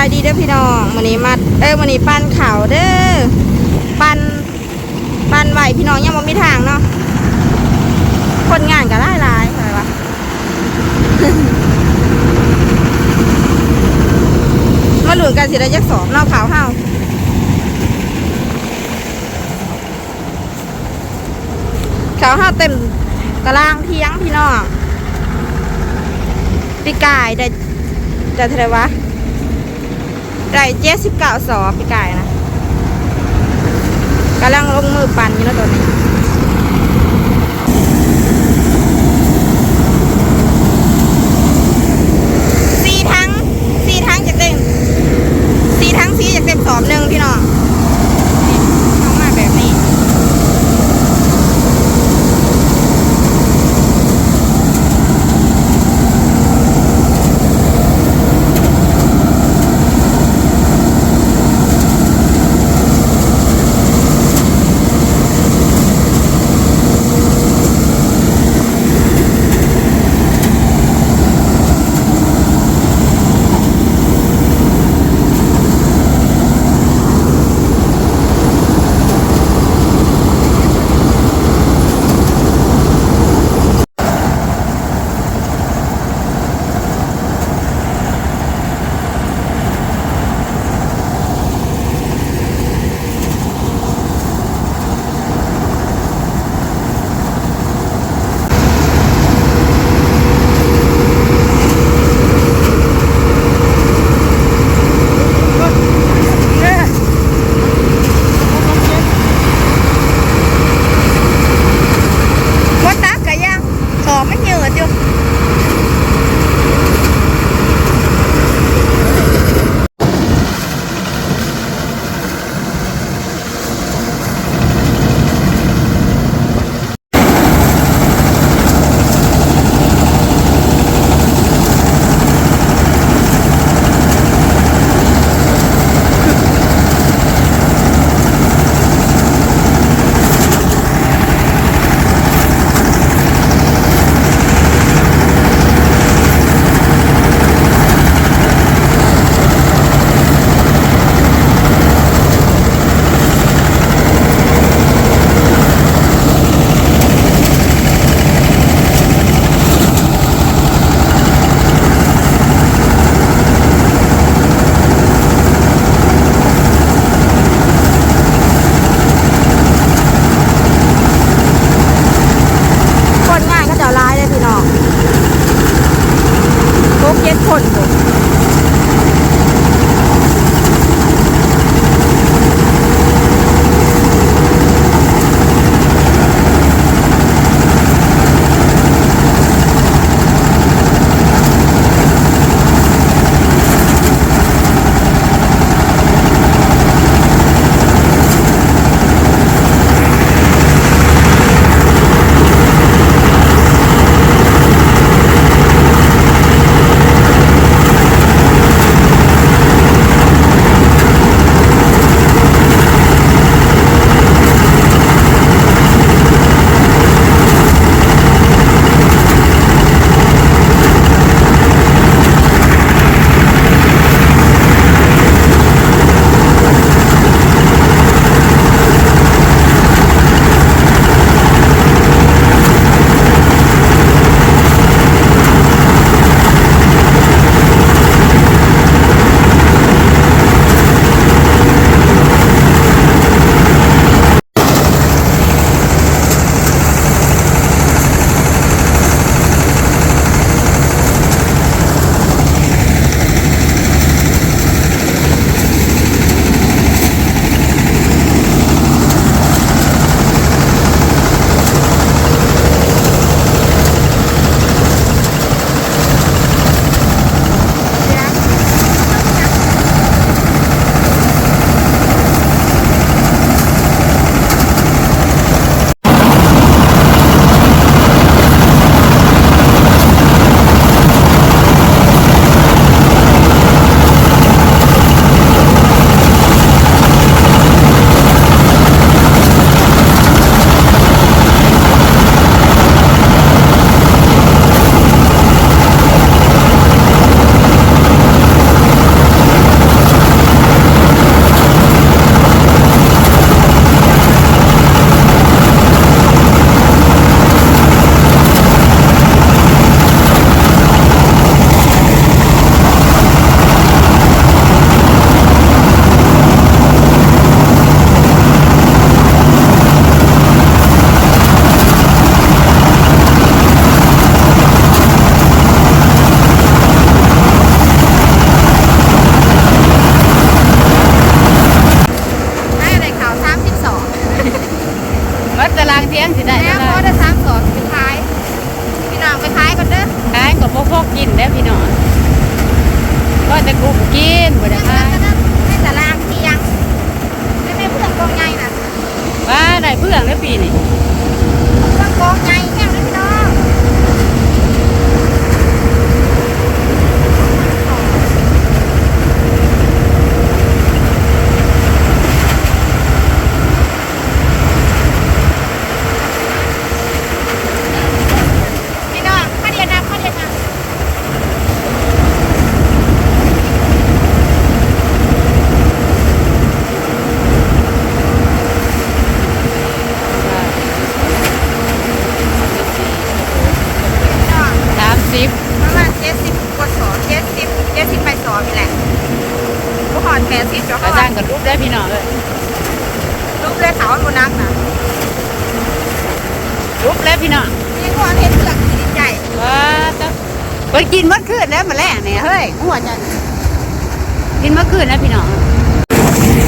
ายดีเด้อพี่น้องวันนี้มาเอ้ยวันนี้ปั้นข่าวเด้อปั้นปั้นไหวพี่น้องยังบ่มีทางเนาะคนงานก็หลายหลายอะไรวะมาหลุนกันสิได้ยักสอบเนอกขาวเฮาขาวเฮาเต็มตารางเทียงพี่น้องปีกายได้ได้เท่าไรวะ ได้เจ็ดสิบเก้าสอพี่กายนะกำลังลงมือปั่นอยู่นะตัวนี้ กินเมื่อคืนแล้วมาแรกเนี่ยเฮ้ยหัวใจกินเมื่อคืนแล้วพี่น้อง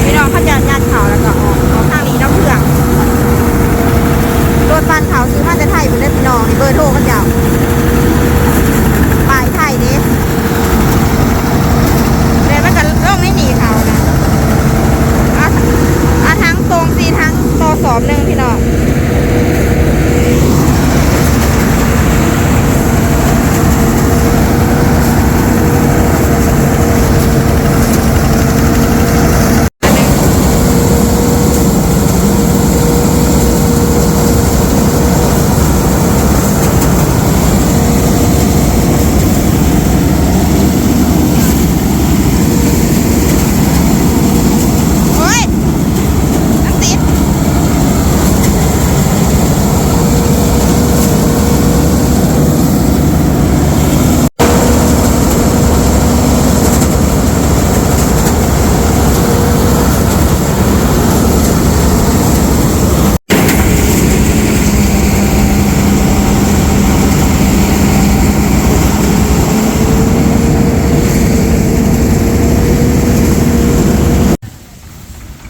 พี่น้องเขาจะยัดเขาแล้วก็ออกออกทางนี้น้ำเผือกรถบ้านเขาซื้อมาจะไทยเป็นเล่พี่น้องนี่เบอร์โทรเขาจะเอาปลายไทยเด้เลยมันจะล่องไม่หนีเขานะอาอาทั้งตรงสีทั้งต่อสอบหนึ่งพี่น้อง โอ้ยน้ำติด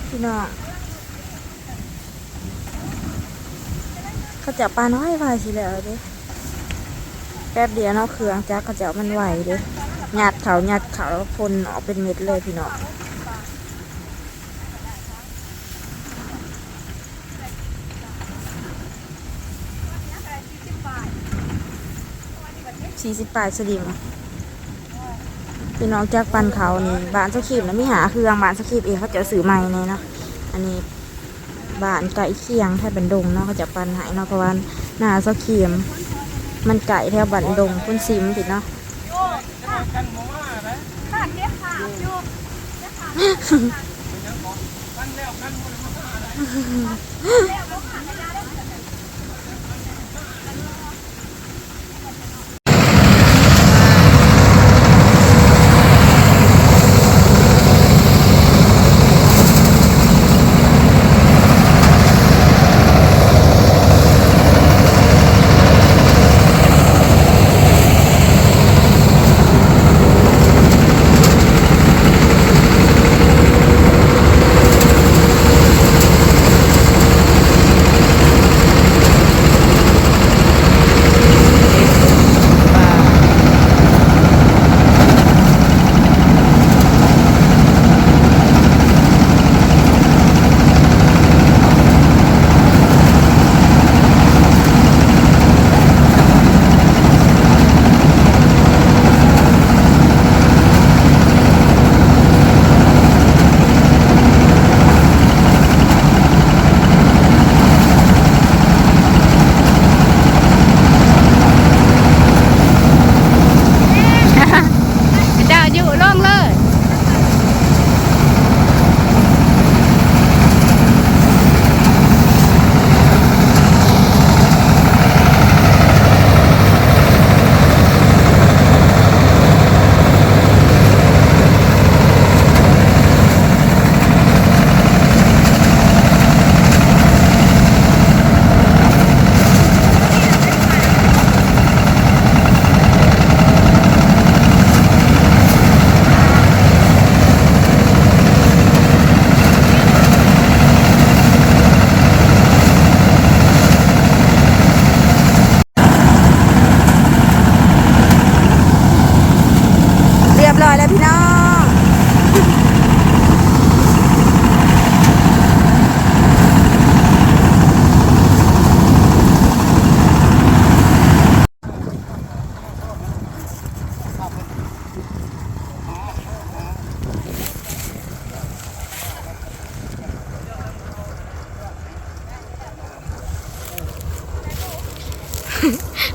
พี่น้องเขา จะปลาน้อยไวสิแล้วเด้แป๊บเดียวเนาะเครื่องจักรเจะเอามันไหวเด้หยัดเขาหยัดเขาแล้วพ่นออกเป็นเม็ดเลยพี่น้องสี่สิบบาทสลิมพี่น้องจากปันเขานี่บานสกีบนะไม่หาเครื่องบานสกีบเองเขาจะสื่อใหม่เนี่ยเนาะอันนี้ บ้านไก่เคียงถ้าเป็นดงเนาะเขาจะปันหายเนาะเพราะว่าหน้าเสาเขียม มันไก่แถวบันดงคุณซิมผิดเนาะกันแล้กัน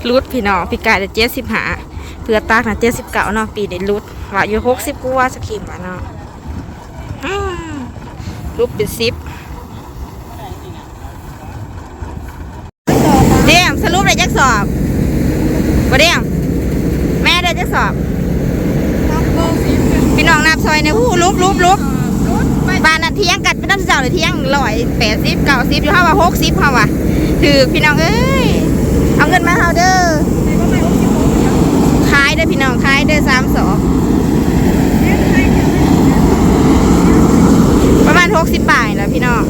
รุดพี่น้องพี่กายเจ็ดสิบหาเพื่อตากนะเจ็ดสิบเก้าเนาะปีเด็ดรุดว่าอยู่หกสิบกว่าสกิมว่าเนาะอืมรูปเป็นสิบเดียงสรุปได้จักสอบบ่เดียงแม่ได้จักสอบพี่น้องนับซอยในหูลุบลุบลุบบ้านน่ะเที่ยงกันเป็นน้ำเจ้าเลยเที่ยงร้อยแปดสิบเก้าสิบอยู่ห้าว่าหกสิบห้าว่าถือพี่น้องเอ้ย เอาเงินมาเฮาเด้อขายเด้อพี่น้องขายเด้อสามสองประมาณหกสิบบาทแล้วพี่น้อง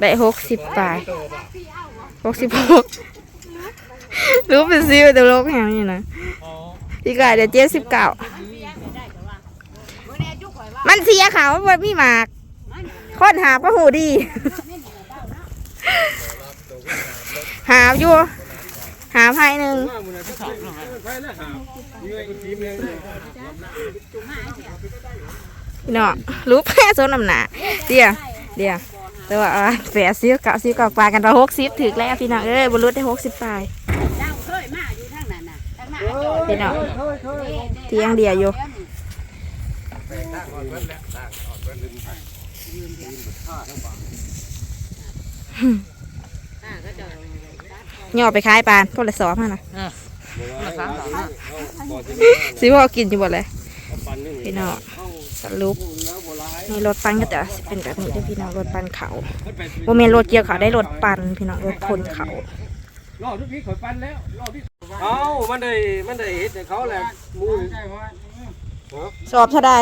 ได้หกสิบบาทหกสิบหกรู้เป็นซิวแต่โลกแหงนี่นะพี่กายเดี๋ยวเจ็ดสิบเก้า มันเสียขาว่าพี่หมากคนหาประหูดี หาอยู่ หาไพ่หนึ่งพี่น้องรู้แพ้โซนน้ำหนาเดี๋ยวเดี๋ยวแต่ว่าอ่าแฝดซิวเก่าซิวเก่าปลากันเราหกสิบถึกแล้วพี่น้องเอ้ยบรรลุได้หกสิบปลายเจ้าเคยมาอยู่ ทางนั้นน่ะทางหน้าพี่น้องเที่ยงเดียวอยู่ย่อไปขายปานพวกละสองมานะสิพ่อกินอยู่หมดเลยพี่น้องสรุปนี่รถปันก็จะเป็นแบบนี้เด้อพี่น้องรถปันเขาโมเมนรถเกี่ยวเขาได้รถปันพี่น้องรถคนเขารอบทุกทีข่อยปั้นแล้วรอบที่เอามันได้มันได้เฮ็ดให้เขาแหละมู สอบเท่าใด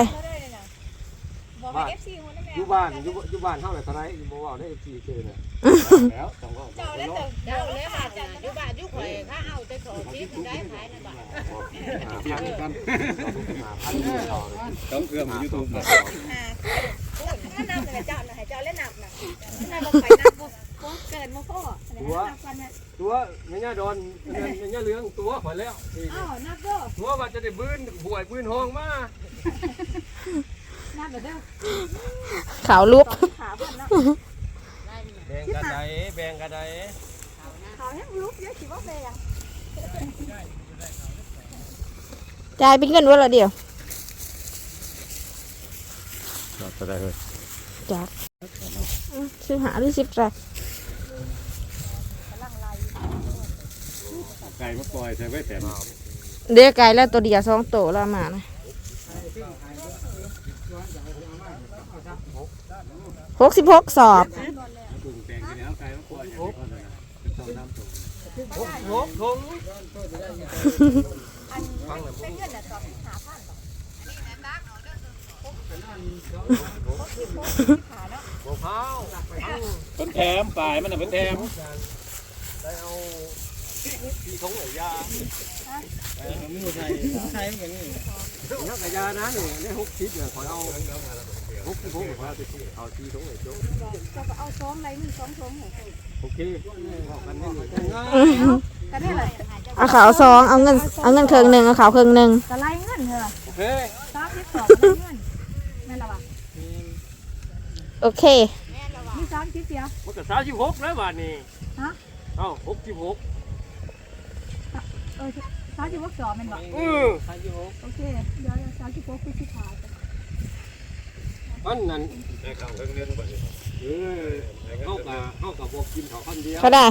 บ้านอยู่บ้านอยู่อยู่บ้านเท่าไหร่เท่าไหร่บ่เว้าได้ทีเจอน่ะแล้วต้องว่าเจ้าแล้วเจ้าแล้วค่ะจะอยู่บ้านอยู่ข่อยข้าเอาแต่ขอที่ได้ขายในบ้านเพียงกันต้องเครื่อง YouTube น่ะนำเลยเจ้าหน่อยเจ้าเล่นนำนะนำมาไปนำก็เกิดมาพ่อตัวตัวแม่ ย่าดอนแม่ย่าเหลืองตัวข่อยแล้วอ้าวนับก็ตัวว่าจะได้บื้นหวยบื้นห้องมานับแบบเด้อเขาลุกขาเพื่อนนะแบ่งกันไดแบ่งกันไดขาแห้งลุกเยอะสิว่าเบย์จ่ายเป็นเงินวันละเดียวก็ได้เลยจักอืมซื้อหาหรือสิบแรก ไก่มาปล่อยใส่ไว้แต่เดี๋ยวไก่แล้วตัวเดียวสองตัวแล้วมานะหกสิบหกสอบปรุงแต่งกันแล้วไก่มาปล่อยอย่างนี้ก็ได้เป็นต้นน้ำตุ่มโอ้โหทงเป็นแถมปลายมันน่ะเป็นแถมได้เอา ที่ทงไหนยามือใส่ใส่เหมือนนี่ยักษ์ยานะนี่ได้หกชิปเนี่ยขอเอาหกสิบหกขอเอาไปเอาที่ทงไหนโจ๊กจะก็เอาซ้อมอะไรมึงซ้อมซ้อมหัวโอเคบอกกันนี่ง่ายกันได้เลยเอาขาวสองเอาเงินเอาเงินเครึ่งหนึ่งเอาขาวเครึ่งหนึ่งกะไล่เงินเหรอโอเคสามสิบสองเงินแม่ละวะโอเคมีสามสิบเดียวมันก็สามสิบหกแล้วบาทนี่ฮะเอ้าหกสิบหก เออสามสิบหกสองเป็นบ่อือโอเคเดี๋ยวสามสิบหกคือสิบขาอันนั้นได้ข้าวเงินบ่เออเข้ากับเข้ากับบอกกินเขาวคำเดียวเขาได้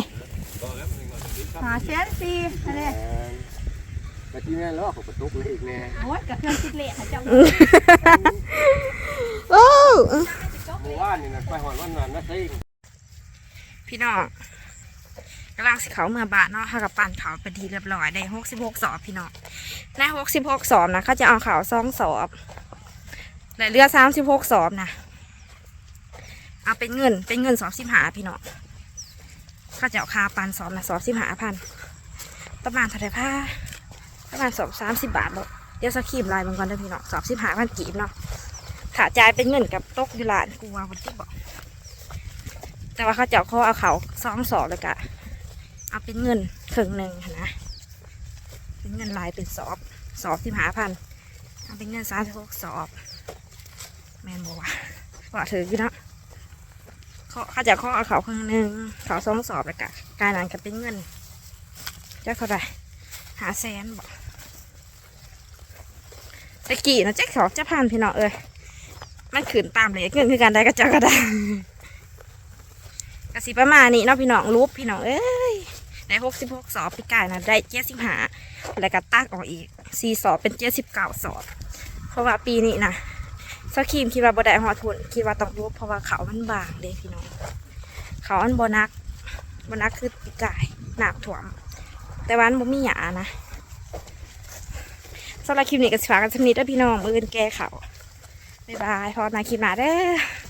หาแสนสี่อะไรกะที่แม่แล้วเขากระตุกเลยอีกแน่โอ้ยกับเครื่องคิดเลขเจ้าโอ้ เมื่อวานนี่นะไปหอนวันนั้นนะเซ็งพี่น้อง กำลังสิเขาเมื่อบาทเนาะเขากับปั่นเขาเป็นทีเรียบร้อยได้หกสิบหกสอบพี่น้องในหกสิบหกสอบนะเขาจะเอาเขาซองสอบและเรือสามสิบหกสอบนะเอาเป็นเงินเป็นเงินสอบสิบหาพี่น้องเขาจะเอาคาปันสอบนะสอบสิบหาพันประมาณเท่าไหร่ผ้าประมาณสอบสามสิบบาทบ่เดี๋ยวสกีมลายมันก่อนเด้อพี่น้องสอบสิบหาพันกีบเนาะขาจ่ายเป็นเงินกับตกยู่หลานกูว่าวันที่บอกแต่ว่าเขาเจ้าเขาเอาเขาซอมสอบเลยกะ เอาเป็นเงินครึ่งหนึ่งนะเป็นเงินลายเป็นสอบสอบที่หาพันเอาเป็นเงินสามสิบหกสอบ แมนบอกว่าพอถืออยู่เนาะเขาเขาจะข้อเอาเขาครึ่งหนึ่งเขาสองสอบแล้วกะการนั้นก็เป็นเงินจะเท่าไหร่หาแสนบอกตะกี้นะแจ็คสอจะพันพี่น้องเอ้ยมันขืนตามเลยเงินคือการได้ก็เจะก็ได้กระสิประมาณนี้เนาะพี่น้องรูปพี่น้องเอ้ย ได้หกสิบหกสอบพี่กายนะได้เจ็ดสิบห้าแล้วก็ตักออกอีกสี่สอบเป็นเจ็ดสิบเก้าสอบ เพราะว่าปีนี้นะสครีมคิดว่าบ่ได้หอทุนคิดว่าต้องรูปเพราะว่าเขามันบางเด้พี่น้องเขาอันบนักบนักคือปีกายหนักถ่วม แต่วันบ่มีหยานะสำหรับคลิปนี้ก็ฝากกันสักนิดเด้อพี่น้องมืออื่นแก้เขาบ๊ายบายพอมาคลิปหน้าเด้อ